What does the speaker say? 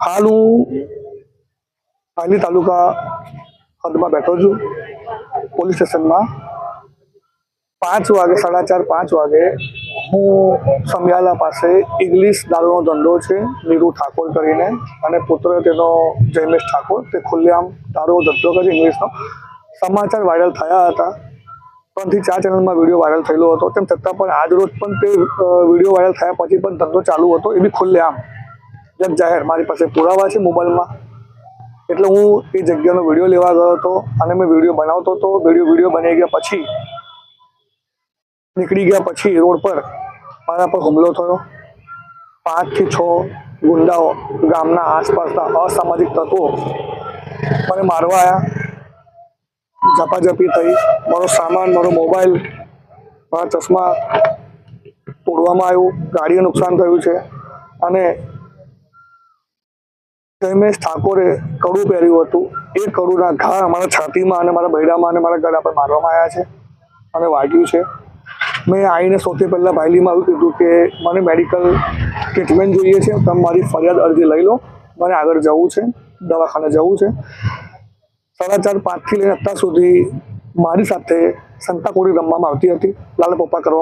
હાલ હું પાલી તાલુકા હદમાં બેઠો છું. પોલીસ સ્ટેશનમાં પાંચ વાગે, સાડા ચાર, પાંચ વાગે હું સમિયાલા પાસે ઇંગ્લિશ દારૂનો ધંધો છે, નીરુ ઠાકોર કરીને અને પુત્ર તેનો જયમેશ ઠાકોર, તે ખુલ્લેઆમ દારૂનો ધંધો કરે ઇંગ્લિશનો સમાચાર વાયરલ થયા હતા. ત્રણથી ચાર ચેનલમાં વીડિયો વાયરલ થયેલો હતો. તેમ છતાં પણ આજ રોજ પણ તે વીડિયો વાયરલ થયા પછી પણ ધંધો ચાલુ હતો. એ બી ખુલ્લેઆમ. જગ જાહેર, મારી પાસે પુરાવા છે મોબાઈલમાં. એટલે હું એ જગ્યાનો વીડિયો લેવા ગયો હતો અને મેં વીડિયો બનાવતો હતો. વીડિયો વીડિયો બની ગયા પછી, નીકળી ગયા પછી રોડ પર મારા પર હુમલો થયો. પાંચથી છ ગુંડાઓ ગામના આસપાસના અસામાજિક તત્વો મને મારવા આવ્યા ઝપાઝપી થઈ. મારો સામાન, મારો મોબાઈલ, મારા ચશ્મા તોડવામાં આવ્યું. ગાડીએ નુકસાન થયું છે. અને જયમેશ ઠાકોરે કડું પહેર્યું હતું. એ કડુના ઘા અમારા છાતીમાં અને મારા બૈડામાં અને મારા ગળા પર મારવામાં આવ્યા છે. અને વાગ્યું છે. મેં આવીને સૌથી પહેલાં ભાઈલીમાં આવ્યું કીધું કે, મને મેડિકલ ટ્રીટમેન્ટ જોઈએ છે. તમે મારી ફરિયાદ અરજી લઈ લો. મને આગળ જવું છે. દવાખાને જવું છે. સાડા ચાર પાંચથી લઈને અત્યાર સુધી મારી સાથે સંતાકુડી રમવામાં આવતી હતી. લાલ પપ્પા કરવા